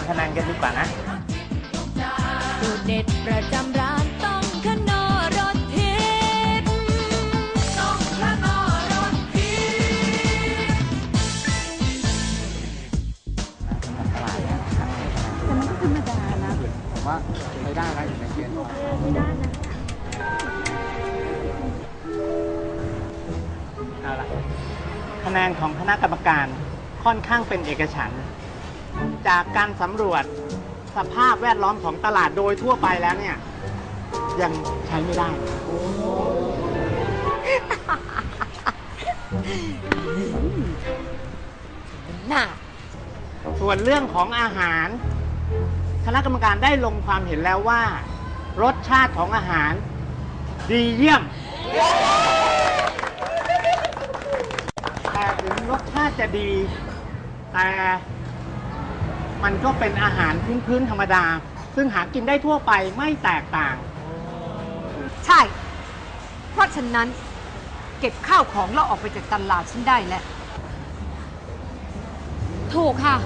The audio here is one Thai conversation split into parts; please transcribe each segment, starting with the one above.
งคะแนนกันดีกว่านะสูตรเด็ดประจำร้านต้องขนอรสทิพย์ต้องขนอรสทิพย์ตลาดเนี่ยครับแต่มันก็ธรรมดานะผมว่าใช้ได้นะอยู่ในเกณฑ์ไม่ได้นะเอาละคะแนนของคณะกรรมการค่อนข้างเป็นเอกฉันท์ จากการสำรวจสภาพแวดล้อมของตลาดโดยทั่วไปแล้วเนี่ย ยังใช้ไม่ได้ น่า ส่วนเรื่องของอาหาร คณะกรรมการได้ลงความเห็นแล้วว่า รสชาติของอาหาร ดีเยี่ยม แต่ถึงรสชาติจะดี แต่ มันก็เป็นอาหารพื้นๆธรรมดา ซึ่งหากินได้ทั่วไปไม่แตกต่าง ใช่ เพราะฉะนั้น เก็บข้าวของแล้วออกไปจากตลาดฉันได้แล้ว ถูกค่ะ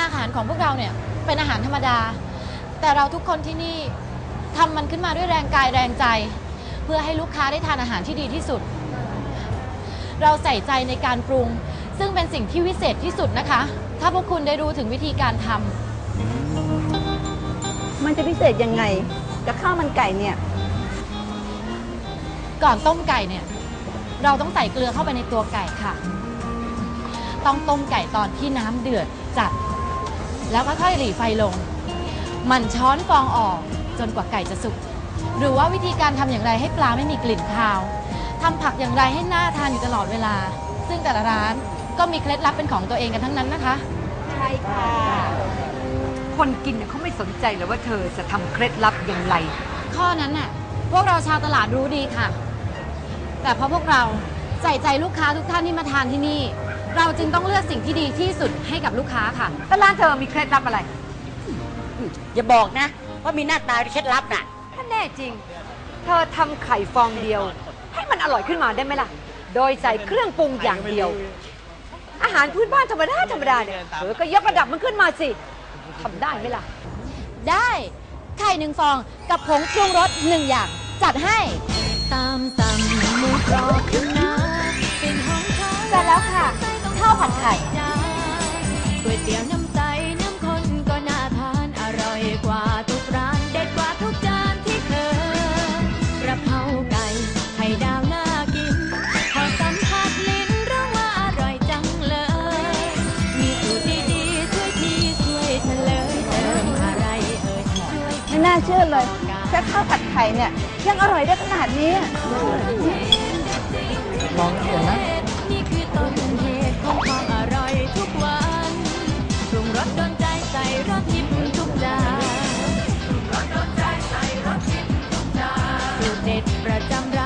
อาหารของพวกเราเนี่ยเป็นอาหารธรรมดา แต่เราทุกคนที่นี่ทำมันขึ้นมาด้วยแรงกายแรงใจ เพื่อให้ลูกค้าได้ทานอาหารที่ดีที่สุด เราใส่ใจในการปรุง ซึ่งเป็นสิ่งที่วิเศษที่สุดนะคะ ถ้าพวกคุณได้รู้ถึงวิธีการทำมันจะพิเศษยังไงกับข้าวมันไก่เนี่ย ก่อนต้มไก่เนี่ย เราต้องใส่เกลือเข้าไปในตัวไก่ค่ะ ต้องต้มไก่ตอนที่น้ำเดือดจัด แล้วค่อยๆหลีไฟลงมันช้อนฟองออกจนกว่าไก่จะสุก หรือว่าวิธีการทำอย่างไรให้ปลาไม่มีกลิ่นคาวทำผักอย่างไรให้น่าทานอยู่ตลอดเวลา ซึ่งแต่ละร้าน ก็มีเคล็ดลับเป็นของตัวเองกันทั้งนั้นนะคะ ใช่ค่ะ คนกินเนี่ยเขาไม่สนใจเลยว่าเธอจะทำเคล็ดลับอย่างไร ข้อนั้นน่ะ พวกเราชาวตลาดรู้ดีค่ะ แต่เพราะพวกเราใส่ใจลูกค้าทุกท่านที่มาทานที่นี่ เราจึงต้องเลือกสิ่งที่ดีที่สุดให้กับลูกค้าค่ะ แล้วร้านเธอมีเคล็ดลับอะไร อย่าบอกนะ ว่ามีหน้าตาที่เคล็ดลับน่ะ ถ้าแน่จริง เธอทำไข่ฟองเดียว ให้มันอร่อยขึ้นมาได้ไหมล่ะ โดยใส่เครื่องปรุงอย่างเดียว อาหารพื้นบ้านธรรมดาธรรมดาเนี่ยเธอก็ยกระดับมันขึ้นมาสิทำได้ไหมล่ะ ได้ไข่หนึ่งฟองกับผงปรุงรสหนึ่งอย่าง จัดให้ตามสั่งหมูกรอบคณะเป็นห้องเขาเสร็จแล้วค่ะข้าวผัดไข่ก๋วยเตี๋ยวน้ำ ไม่น่าเชื่อเลยแค่ข้าวผัดไข่เนี่ยยังอร่อยได้ขนาดนี้ ลองเห็นไหมนี่คือต้นเหตุของความอร่อยทุกวันปรุงรสโดนใจใส่รสทิพทุกจานปรุงรสโดนใจใส่รสทิพทุกจานสูตรเด็ดประจำร้าน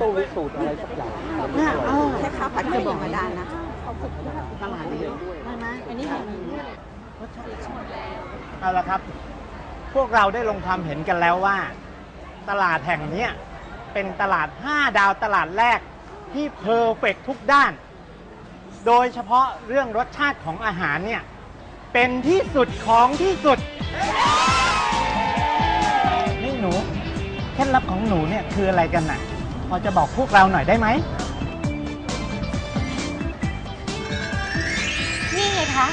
ต้องมีสูตรอะไรสักอย่างเนี่ยเออแค่ข้าวผัดไข่ธรรมดานะตลาดนี้ได้ไหมอันนี้รสชาติเอาละครับ พวกเราได้ลงความเห็นกันแล้วว่า ตลาดแห่งเนี้ยเป็นตลาด 5 ดาวตลาดแรกที่เพอร์เฟกทุกด้าน โดยเฉพาะเรื่องรสชาติของอาหารเนี่ย เป็นที่สุดของที่สุด นี่หนู เคล็ดลับของหนูเนี่ยคืออะไรกันน่ะ พอจะบอกพวกเราหน่อยได้ไหม นี่ไงคะ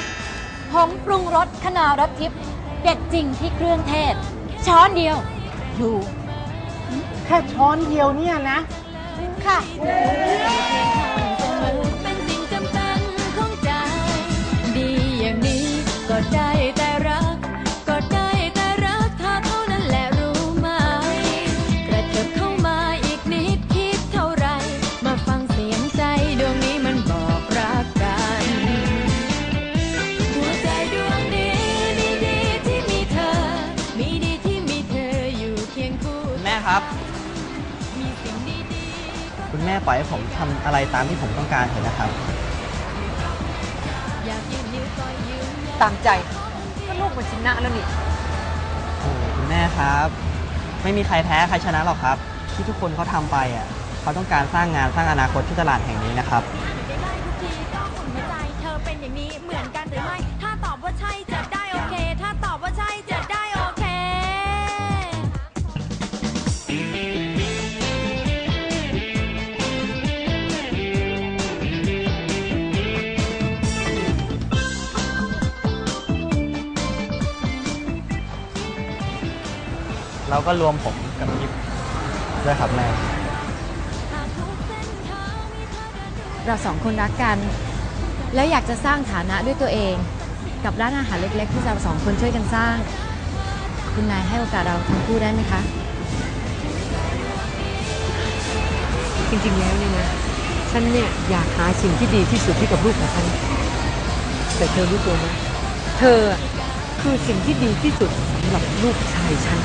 ผงปรุงรสขนอรสทิพย์เด็ดจริงที่เครื่องเทศ ช้อนเดียว อยู่ แค่ช้อนเดียวเนี่ยนะ ค่ะ เป็นสิ่งจำเป็นของใจ ดีอย่างนี้ก็ได้แต่รั คุณแม่ปล่อยให้ผมทำอะไรตามที่ผมต้องการเถอะนะครับ ตามใจก็ลูกมันชนะแล้วนี่ โอ้คุณแม่ครับ ไม่มีใครแพ้ใครชนะหรอกครับ ที่ทุกคนเขาทำไปอะเขาต้องการสร้างงานสร้างอนาคตที่ตลาดแห่งนี้นะครับ ได้ทุกทีก็อุ่นหัวใจ เธอเป็นอย่างนี้เหมือนกันหรือไม่ ถ้าตอบว่าใช่จะได้โอเค เราก็รวมผมกับกิฟด้วยครับแม่ เราสองคนรักกัน แล้วอยากจะสร้างฐานะด้วยตัวเอง กับร้านอาหารเล็ก ๆ ที่เราสองคนช่วยกันสร้าง คุณนายให้โอกาสเราทั้งคู่ได้ไหมคะ จริงๆแล้วเนี่ยนะฉันเนี่ยอยากหาสิ่งที่ดีที่สุดให้กับลูกของฉันแต่เธอรู้ตัวไหมเธอคือสิ่งที่ดีที่สุดสำหรับลูกชายฉัน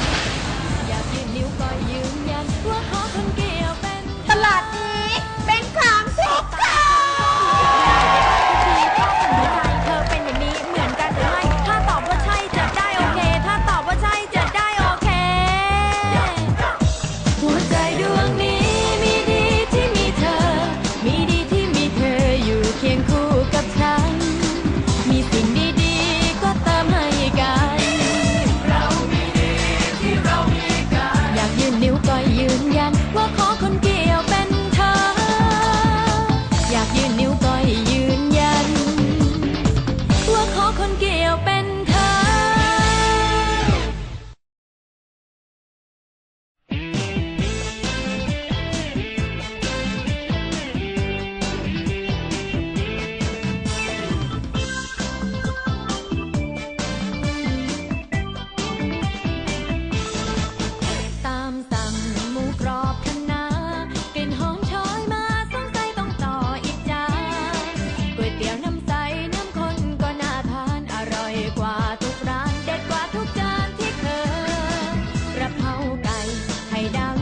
ดาว